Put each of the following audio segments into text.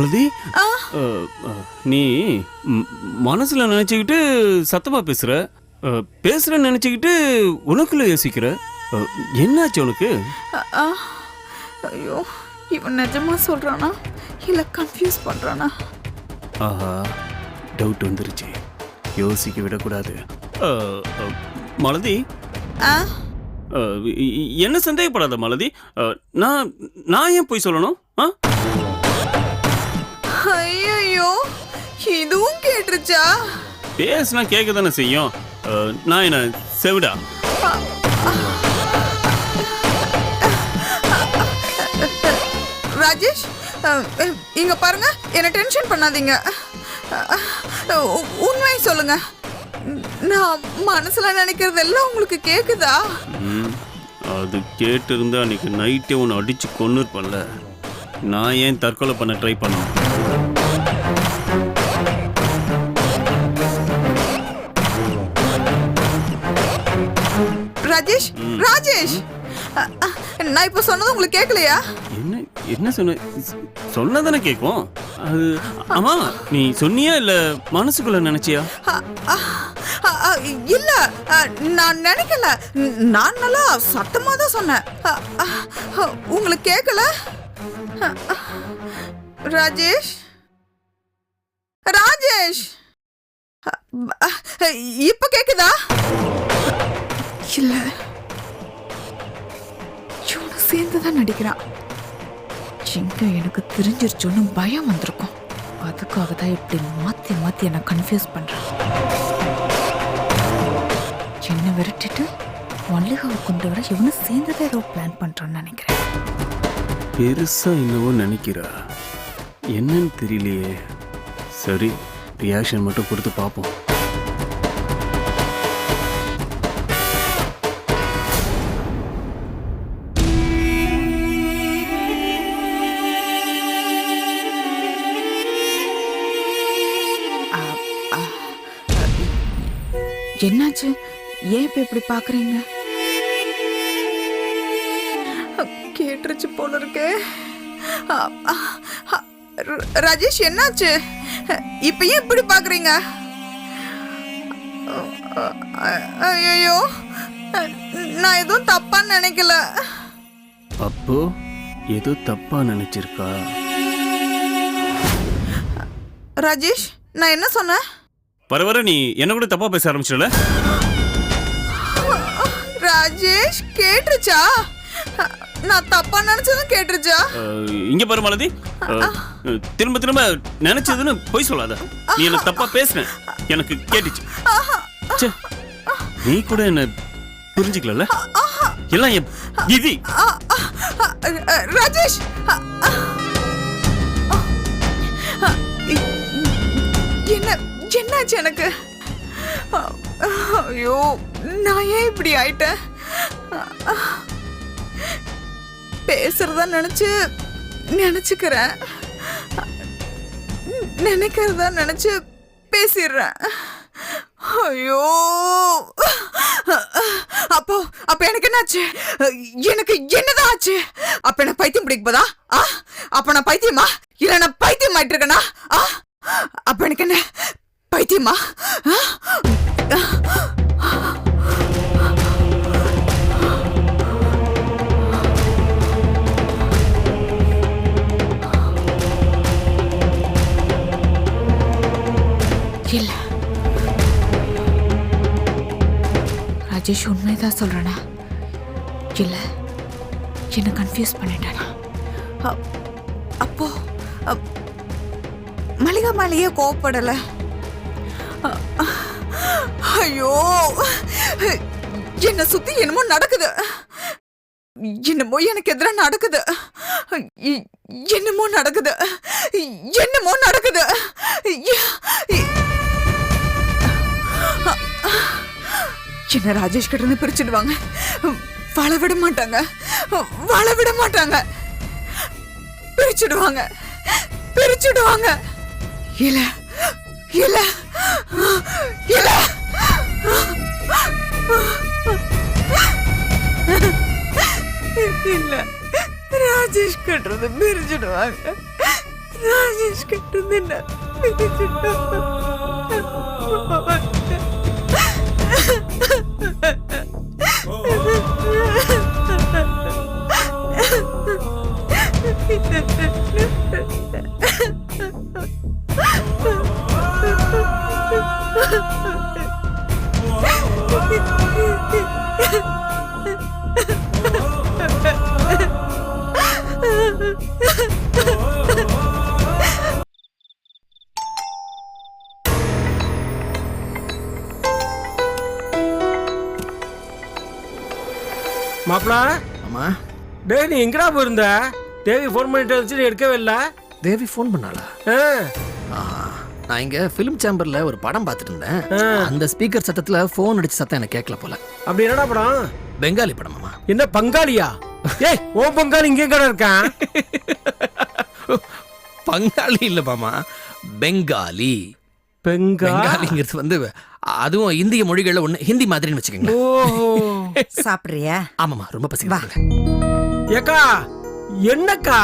மாலதி. நீ மனசுல நினைச்சுக்கிட்டு சத்தமா பேசுற. பேசுறேன்னு நினைச்சுக்கிட்டு உனக்குள்ள யோசிக்கிற. என்னாச்சு உனக்கு. ஐயோ இவன் நிஜமா சொல்றானா? இல்ல கன்ஃபியூஸ் பண்றானா? ஆஹா டவுட் வந்துருச்சு. யோசிக்க விடக்கூடாது. மாலதி. என்ன சந்தேகப்படாத மாலதி? நான் நான் ஏன் போய் சொல்லணும்? ஆ? ஐயோ இதுவும் கேட்டுருச்சா? பேசுனா கேட்க தானே செய்யும் நான் என்ன செவிடா? ராஜேஷ் இங்க பாருங்க என்ன டென்ஷன் பண்ணாதீங்க. அ, அ, உ- உண்மையை சொல்லுங்க. நான் மனசுல நினைக்கிறது எல்லாம் உங்களுக்கு கேக்குதா? அது கேட்டு இருந்தா அன்னைக்கு நைட்டே உன்னை அடிச்சு கொன்னு இருப்பேன்ல நான் ஏன் தற்கொலை பண்ண ட்ரை பண்ணேன் ராஜேஷ் ராஜேஷ்! நான் இப்ப சொன்னது உங்களுக்கு கேட்கலையா என்ன என்ன சொன்ன சொன்னதானே கேட்கும் அது ஆமா நீ சொன்னியா இல்ல மனசுக்குள்ள நினைச்சியா? இல்ல நான் நினைக்கல. நான் நல்லா சத்தமா தான் சொன்னேன். உங்களுக்கு கேட்கல ராஜேஷ் ராஜேஷ் இப்ப கேக்குதா இல்ல இவனு சேர்ந்துதான் நடிக்கிறான் எங்க எனக்கு தெரிஞ்சிருச்சோன்னு பயம் வந்திருக்கும் அதுக்காக தான் இப்படி மாத்தி மாத்தி என்ன கன்ஃபியூஸ் பண்றான் என்ன விரட்டிட்டு மல்லிகாவை கொண்டு வர இவனு சேர்ந்ததை ஏதோ பிளான் பண்றான்னு நினைக்கிறேன் பெருசா என்னவோ நினைக்கிறா. என்னன்னு தெரியலையே. சரி ரியாக்ஷன் மட்டும் கொடுத்து பார்ப்போம். என்னாச்சு? ஏன் இப்ப இப்படி பாக்குறீங்க இருக்கே. ராஜேஷ் என்னாச்சு? இப்ப ஏன் இப்படி பாக்குறீங்க? ஐயோ நான் எதுவும் தப்பான்னு நினைக்கல. அப்போ ஏதோ தப்பா நினைச்சிருக்கா? ராஜேஷ் நான் என்ன சொன்னேன்? வர வர நீ என்ன கூட தப்பா பேச ஆரம்பிச்சிடல ராஜேஷ் கேட்டுருச்சா? நான் தப்பா நினைச்சதும் கேட்டுருச்சா? இங்க பாரு மாலதி. திரும்ப திரும்ப நினைச்சதுன்னு பொய் சொல்லாத. நீ என்ன தப்பா பேசுன? எனக்கு கேட்டுச்சு. ச்சே, நீ கூட என்ன புரிஞ்சுக்கல எல்லாம் என் விதி. ராஜேஷ். என்ன என்னாச்சு எனக்கு? ஐயோ நான் ஏன் இப்படி ஆயிட்டேன். பேசுறதா நினைச்சு நினைச்சுக்கிறேன். நினைக்கிறதா நினைச்சு பேசிடுறேன். ஐயோ. அப்போ அப்ப எனக்கு என்னாச்சு? எனக்கு என்னதான் ஆச்சு? அப்ப என்ன பைத்தியம் பிடிக்க போதா? ஆ? அப்ப நான் பைத்தியமா? இல்ல நான் பைத்தியம் ஆயிட்டு இருக்கேனா ஆ? அப்ப எனக்கு என்ன? பைத்தியமா? ஆ? இல்ல ராஜேஷ் உண்மைதான் சொல்றானா? இல்ல என்ன கன்ஃபியூஸ் பண்ணிட்டானா? அப்போ அ- மளிகை மேலேயே கோவப்படல. ஐயோ என்ன சுத்தி என்னமோ நடக்குது. என்னமோ எனக்கு எதிராக நடக்குது. இ- என்னமோ நடக்குது. என்னமோ நடக்குது. என்ன ராஜேஷ் கிட்ட இருந்து பிரிச்சிடுவாங்க. வாழ விட மாட்டாங்க. வாழ விட மாட்டாங்க. பிரிச்சுடுவாங்க. பிரிச்சுடுவாங்க. இல்ல இல்ல இல்ல இல்ல ராஜேஷ் கிட்ட இருந்து பிரிச்சிடுவாங்க ராஜேஷ் கிட்ட நீ எங்கடா போயிருந்த? தேவி ஃபோன் பண்ணிட்டு வந்துச்சு நீ எடுக்கவே இல்லை. தேவி ஃபோன் பண்ணாளா? ஆ. நான் இங்க ஃபிலிம் சேம்பர்ல ஒரு படம் பார்த்துட்டு இருந்தேன். அந்த ஸ்பீக்கர் சத்தத்துல ஃபோன் அடிச்ச சத்தம் எனக்கு கேட்கல போல. அப்படி என்னடா படம்? பெங்காலி படம் அம்மா என்ன பங்காளியா? ஏய் ஓ பங்காளி இங்கே கடை இருக்கான் பங்காளி இல்ல மாமா. பெங்காலி. பெங்கா பெங்காலிங்கிறது வந்து அதுவும் இந்திய மொழிகள்ல ஒண்ணு ஹிந்தி மாதிரின்னு வச்சுக்கோங்க ஓஹோ. சாப்பிடுறியா? ஆமாமா ரொம்ப வா. ஏக்கா என்னக்கா?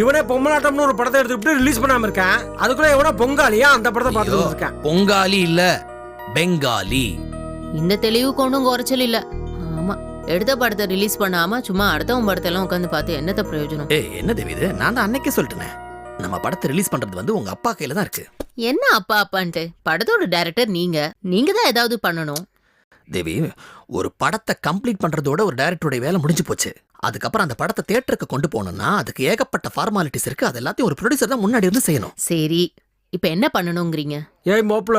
இவனே பொம்மலாட்டம்னு ஒரு படத்தை எடுத்துக்கிட்டு ரிலீஸ் பண்ணாம இருக்கேன். அதுக்குள்ள எவனோ பொங்காலியா அந்த படத்தை பார்த்துட்டு இருக்கேன் பொங்காலி இல்ல பெங்காலி. இந்த தெளிவுக்கு ஒன்றும் குறைச்சல் இல்ல. ஆமா எடுத்த படத்தை ரிலீஸ் பண்ணாம சும்மா அடுத்தவன் படத்தை எல்லாம் உட்காந்து பார்த்து என்னத்த பிரயோஜனம்? ஏய் என்ன தேவி இது? நான் தான் அன்னைக்கே சொல்லிட்டேனே. நம்ம படத்தை ரிலீஸ் பண்றது வந்து உங்க அப்பா கையில தான் இருக்கு. என்ன அப்பா அப்பான்ட்டு? படத்தோட டைரக்டர் நீங்க. நீங்க தான் ஏதாவது பண்ணணும். தேவி ஒரு படத்தை கம்ப்ளீட் பண்றதோட ஒரு டைரக்டருடைய வேலை முடிஞ்சு போச்சு. அதுக்கப்புறம் அந்த படத்தை தியேட்டருக்கு கொண்டு போகணும்னா அதுக்கு ஏகப்பட்ட ஃபார்மாலிட்டிஸ் இருக்கு. அது எல்லாத்தையும் ஒரு ப்ரொடியூசர் தான் முன்னாடி இருந்து செய்யணும். சரி. இப்ப என்ன பண்ணணுங்கிறீங்க? ஏய் மாப்பிள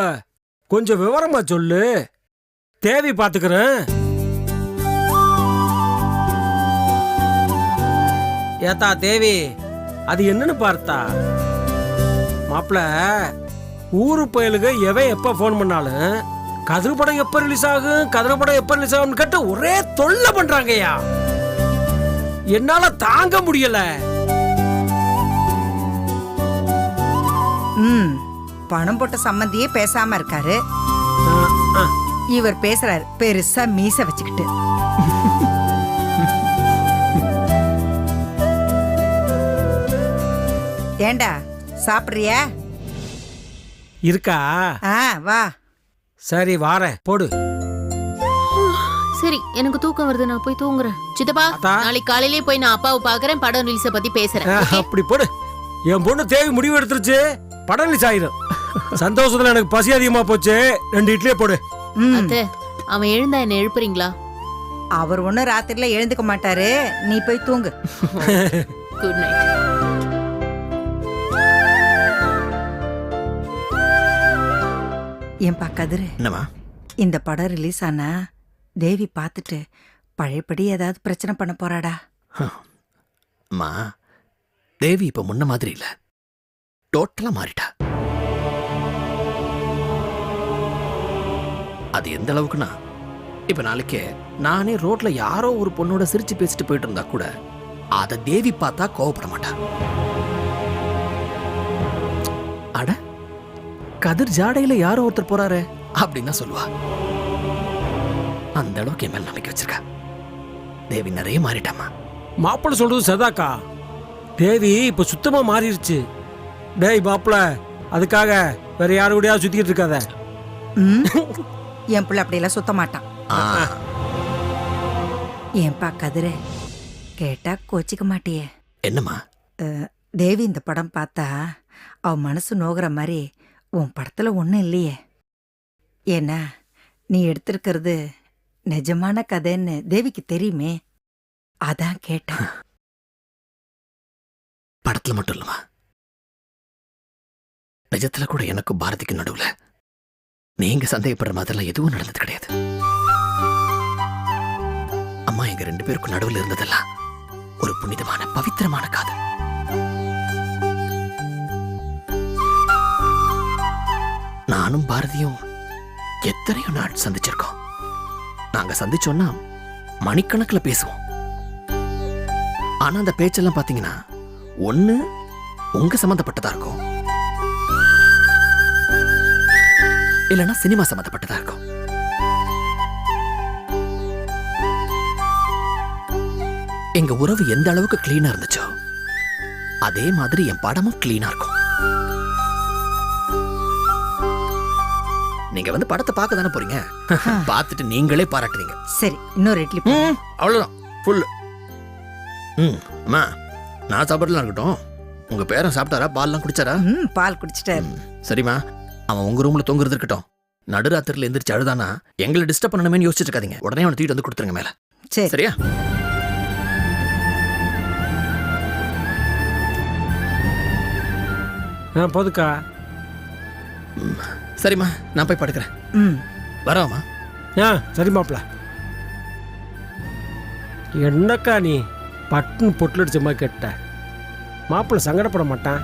கொஞ்சம் விவரமா சொல்லு. தேவி பாத்துக்கிறேன். ஏத்தா தேவி அது என்னன்னு பார்த்தா மாப்பிள ஊரு பயலுக எவன் எப்ப ஃபோன் பண்ணாலும் கதிர் படம் எப்ப ரிலீஸ் ஆகும் கதிர் படம் எப்ப ரிலீஸ் ஆகும்னு கேட்டு ஒரே தொல்லை பண்றாங்கய்யா. என்னால தாங்க முடியல. ம் பணம் போட்ட சம்மந்தியே பேசாம இருக்காரு. இவர் பேசுறாரு பெருசா மீச வச்சுக்கிட்டு. ஏண்டா சாப்பிடுறியா? இருக்கா? ஆ வா. சரி வாரேன் போடு. சரி எனக்கு தூக்கம் வருது. நான் போய் தூங்குறேன். சித்தப்பா. நாளைக்கு காலையிலேயே போய் நான் அப்பாவை பாக்குறேன் படம் ரிலீஸ பத்தி பேசுறேன்? அப்படி போடு. என் பொண்ணு தேவி முடிவு எடுத்துருச்சு. படம் ரிலீஸ் ஆயிரும். சந்தோஷத்துல எனக்கு பசி அதிகமா போச்சு. ரெண்டு இட்லியே போடு. ம். அத்தை அவன் எழுந்தா என்ன எழுப்புறீங்களா? அவர் ஒன்னும் ராத்திரில எழுந்துக்க மாட்டாரு. நீ போய் தூங்கு. குட் நைட் ஏன்பா கதிரு? என்னம்மா? இந்த படம் ரிலீஸ் ஆனா தேவி பார்த்துட்டு பழையபடி ஏதாவது பிரச்சனை பண்ண போறாடா? அம்மா தேவி இப்ப முன்ன மாதிரி இல்ல. டோட்டலா மாறிட்டா. அது எந்த அளவுக்குன்னா இப்ப நாளைக்கே நானே ரோட்ல யாரோ ஒரு பொண்ணோட சிரிச்சு பேசிட்டு போயிட்டு இருந்தா கூட அத தேவி பார்த்தா கோவப்பட மாட்டா. அட கதிர் ஜாடையில யாரோ ஒருத்தர் போறாரு அப்படின்னு தான் சொல்லுவா. அந்த அளவுக்கு என் மேல நம்பிக்கை வச்சிருக்கா. தேவி நிறைய மாறிட்டாமா மாப்பிள்ள சொல்றது சதாக்கா தேவி இப்ப சுத்தமா மாறிடுச்சு டேய் மாப்பிள்ள அதுக்காக வேற யாரு கூடயாவது சுத்திக்கிட்டு இருக்காத. ம்? என் பிள்ளை அப்படியெல்லாம் சுத்த மாட்டான். ஆ. ஏன்பா கதிரு? கேட்டா கோச்சிக்க மாட்டியே. என்னம்மா? தேவி இந்த படம் பார்த்தா அவ மனசு நோகுற மாதிரி உன் படத்துல ஒண்ணும் இல்லையே. ஏன்னா நீ எடுத்திருக்கிறது நிஜமான கதைன்னு தேவிக்கு தெரியுமே? அதான் கேட்டான். படத்துல மட்டும் இல்லமா நிஜத்துல கூட எனக்கும் பாரதிக்கு நடுவுல நீங்க சந்தேகப்படுற மாதிரிலாம் எதுவும் நடந்தது கிடையாது. அம்மா எங்க ரெண்டு பேருக்கும் நடுவுல இருந்ததெல்லாம் ஒரு புனிதமான பவித்திரமான காதல். நானும் பாரதியும் எத்தனையோ நாள் சந்திச்சிருக்கோம். நாங்க சந்திச்சோம்னா மணிக்கணக்கில் பேசுவோம். ஆனா அந்த பேச்செல்லாம் பாத்தீங்கன்னா ஒண்ணு உங்க சம்பந்தப்பட்டதா இருக்கும். இல்லைன்னா சினிமா சம்பந்தப்பட்டதா இருக்கும். எங்க உறவு எந்த அளவுக்கு கிளீனா இருந்துச்சோ அதே மாதிரி என் படமும் கிளீனா இருக்கும். நீங்க வந்து படத்தை பார்க்க தானே போறீங்க? பார்த்துட்டு நீங்களே பாராட்டுவீங்க சரி இன்னொரு இட்லி. ம், அவ்வளவுதான். ஃபுல் ம் அம்மா நான் சாப்பிடலாம் இருக்கட்டும். உங்க பேரன் சாப்பிட்டாரா? பால்லாம் குடிச்சாரா? ம் பால் குடிச்சிட்டாரு. ம், சரிம்மா. அவன் உங்க ரூம்ல தூங்குறது இருக்கட்டும். நடுராத்திரில எந்திரிச்சு அழுதானா? எங்களை டிஸ்டர்ப் பண்ணணுமேனு யோசிச்சுட்டு இருக்காதீங்க. உடனே அவனை தூக்கிட்டு வந்து கொடுத்துருங்க மேல. சரி. சரியா? ஆ போதுக்கா. சரிம்மா நான் போய் படுக்கிறேன். ம். வரவாமா ஆ சரி மாப்பிள. என்னக்கா நீ பட்டுன்னு பொட்டில் அடிச்ச மாதிரி கேட்ட? மாப்பிள்ளை சங்கடப்பட மாட்டான்.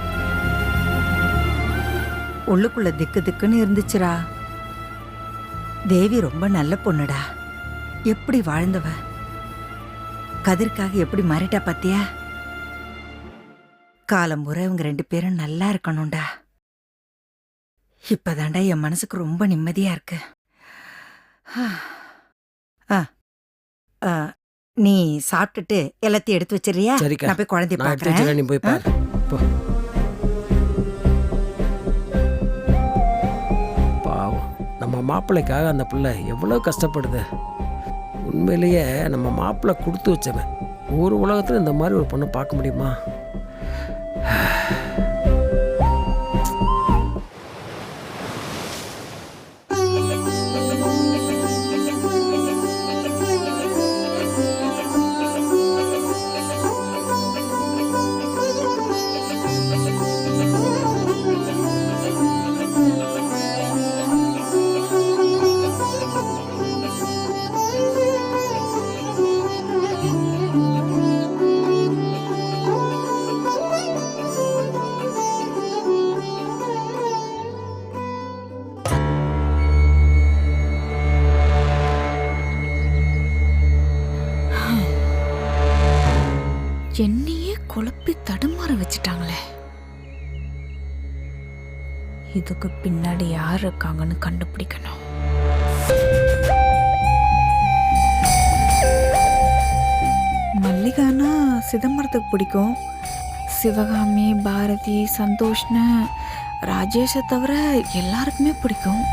உள்ளுக்குள்ள திக்கு திக்குன்னு இருந்துச்சுடா தேவி ரொம்ப நல்ல பொண்ணுடா. எப்படி வாழ்ந்தவ? கதிர்க்காக எப்படி மாறிட்டா பாத்தியா? காலம் முறை இவங்க ரெண்டு பேரும் நல்லா இருக்கணும்டா. இப்பதான்டா என் மனசுக்கு ரொம்ப நிம்மதியா இருக்கு. நீ சாப்பிட்டுட்டு எல்லாத்தையும் எடுத்து வச்சிடுறியா? சரிக்கா. நான் போய் குழந்தைய வச்சுக்கிறேன், நீ போய் பாரு. பாவம். நம்ம மாப்பிள்ளைக்காக அந்த பிள்ளை எவ்வளோ கஷ்டப்படுது. உண்மையிலேயே நம்ம மாப்பிள்ளை கொடுத்து வச்சவன். ஒரு உலகத்தில் இந்த மாதிரி ஒரு பொண்ணை பார்க்க முடியுமா? என்னையே குழப்பி தடுமாற வச்சுட்டாங்களே. இதுக்கு பின்னாடி யார் இருக்காங்கன்னு கண்டுபிடிக்கணும். மல்லிகானா சிதம்பரத்துக்கு பிடிக்கும். சிவகாமி பாரதி சந்தோஷ்னு ராஜேஷை தவிர எல்லாருக்குமே பிடிக்கும்.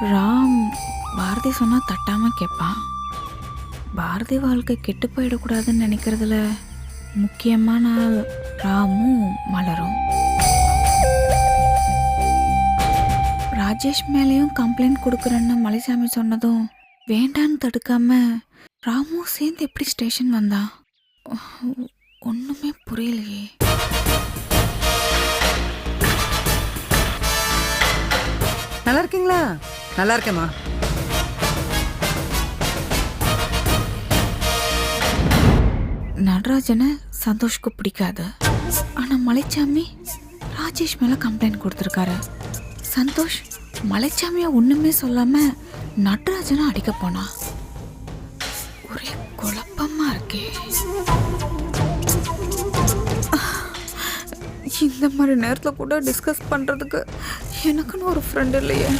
ராம் பாரதி சொன்னா தட்டாம கேட்பான். பாரதி வாழ்க்கை கெட்டு போயிடக்கூடாதுன்னு நினைக்கிறதுல முக்கியமான ஆள் ராமும் மலரும். ராஜேஷ் மேலேயும் கம்ப்ளைண்ட் கொடுக்குறேன்னு மலைசாமி சொன்னதும் வேண்டான்னு தடுக்காம ராமும் சேர்ந்து எப்படி ஸ்டேஷன் வந்தான் ஒன்றுமே புரியலையே. நல்லா இருக்கீங்களா? நல்லா இருக்கேம்மா. நடராஜனை சந்தோஷ்க்கு பிடிக்காது. ஆனால் மலைச்சாமி ராஜேஷ் மேலே கம்ப்ளைண்ட் கொடுத்துருக்காரு. சந்தோஷ் மலைச்சாமியை ஒன்றுமே சொல்லாமல் நடராஜனை அடிக்க போனா? ஒரே குழப்பமாக இருக்கே. இந்த மாதிரி நேரத்தில் கூட டிஸ்கஸ் பண்ணுறதுக்கு எனக்குன்னு ஒரு ஃப்ரெண்ட் இல்லையே.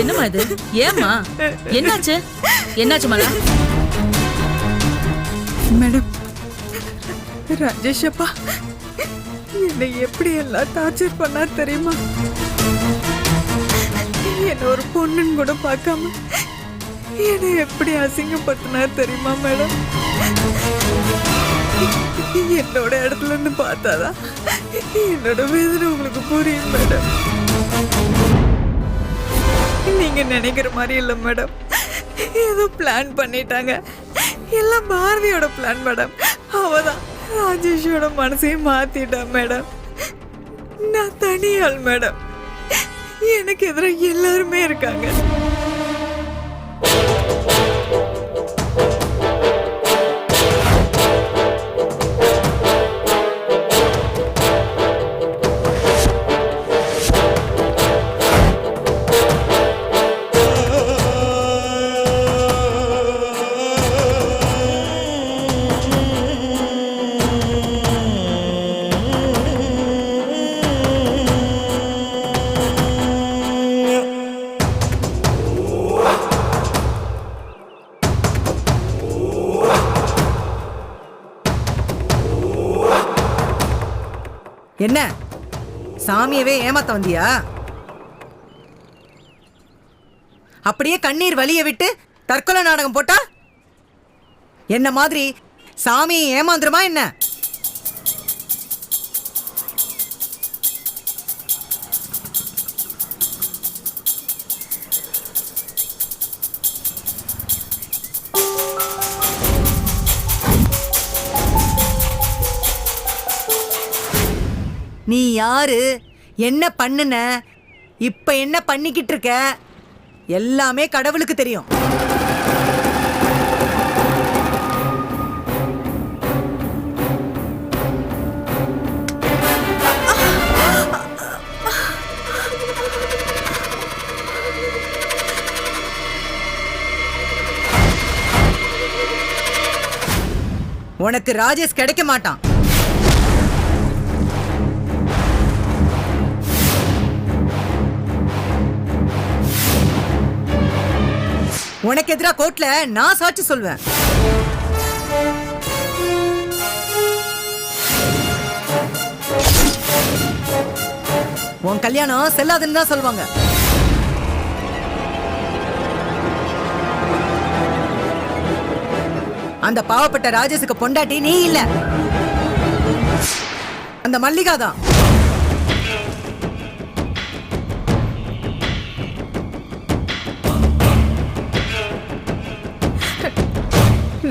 என்னம்மா இது? ஏம்மா? என்னாச்சு? என்னாச்சு மலா? மேடம் ராஜேஷ் அப்பா என்னை எப்படி எல்லாம் டார்ச்சர் பண்ணார் தெரியுமா? என்ன ஒரு பொண்ணுன்னு கூட பார்க்காம என்னை எப்படி அசிங்கப்படுத்தினார் தெரியுமா மேடம்? என்னோட இடத்துல இருந்து பார்த்தாதான் என்னோட வேதனை உங்களுக்கு புரியும் மேடம். நீங்க நினைக்கிற மாதிரி இல்ல மேடம் ஏதோ பிளான் பண்ணிட்டாங்க. எல்லாம் பாரதியோட பிளான் மேடம் அவதான் ராஜேஷோட மனசையும் மாத்திட்டா மேடம் நான் தனியாள் மேடம் எனக்கு எதிராக எல்லாருமே இருக்காங்க. சாமியவே ஏமாத்த வந்தியா? அப்படியே கண்ணீர் வலிய விட்டு தற்கொலை நாடகம் போட்டா? என்ன மாதிரி? சாமியை ஏமாந்துருமா என்ன? நீ யாரு? என்ன பண்ணுன? இப்ப என்ன பண்ணிக்கிட்டு இருக்க? எல்லாமே கடவுளுக்கு தெரியும். உனக்கு ராஜேஷ் கிடைக்க மாட்டான். உனக்கு எதிராக கோர்ட்ல நான் சாட்சி சொல்வேன். உன் கல்யாணம் செல்லாதுன்னு தான் சொல்லுவாங்க அந்த பாவப்பட்ட ராஜேஷுக்கு பொண்டாட்டி நீ இல்ல. அந்த மல்லிகா தான்.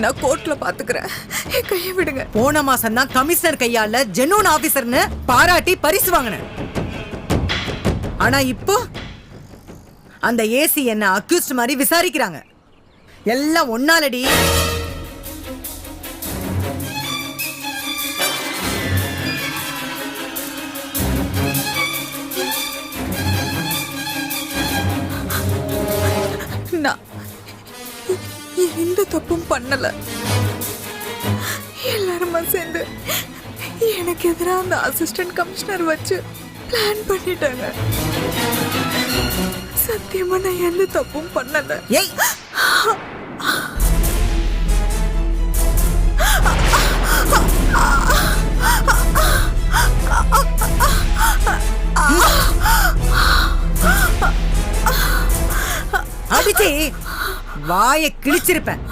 நான் கோர்ட்ல பாத்துக்கிறேன். என் கையை விடுங்க. போன மாசம் தான் கமிஷனர் கையால ஜெனூன் ஆபீசர்னு பாராட்டி பரிசு வாங்கினேன். ஆனா இப்போ அந்த ஏசி என்ன அக்யூஸ்ட் மாதிரி விசாரிக்கிறாங்க. எல்லாம் ஒன்னாலடி. பண்ணல எல்லாருமா சேர்ந்து எனக்கு எதிராக அந்த அசிஸ்டன்ட் கமிஷனர் வச்சு பிளான் பண்ணிட்டாங்க. சத்தியமா நான் எந்த தப்பும் பண்ணல. ஏய்! அடிச்சி வாயை கிழிச்சிருப்பேன்.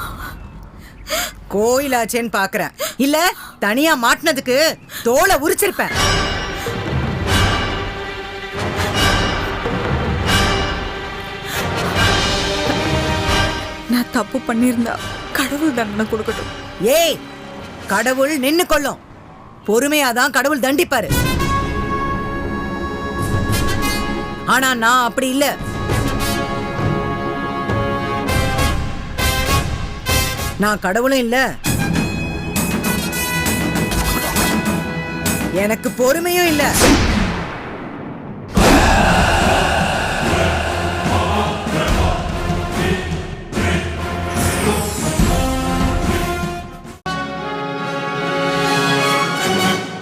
கோயிலாச்சேன்னு பாக்குறேன். இல்ல தனியா மாட்டினதுக்கு தோலை உரிச்சிருப்பேன். நான் தப்பு பண்ணியிருந்தா கடவுள் தண்டனை கொடுக்கட்டும். ஏய் கடவுள் நின்னு கொள்ளும் பொறுமையாதான் கடவுள் தண்டிப்பாரு. ஆனா நான் அப்படி இல்ல. நான் கடவுளும் இல்ல. எனக்கு பொறுமையும் இல்லை.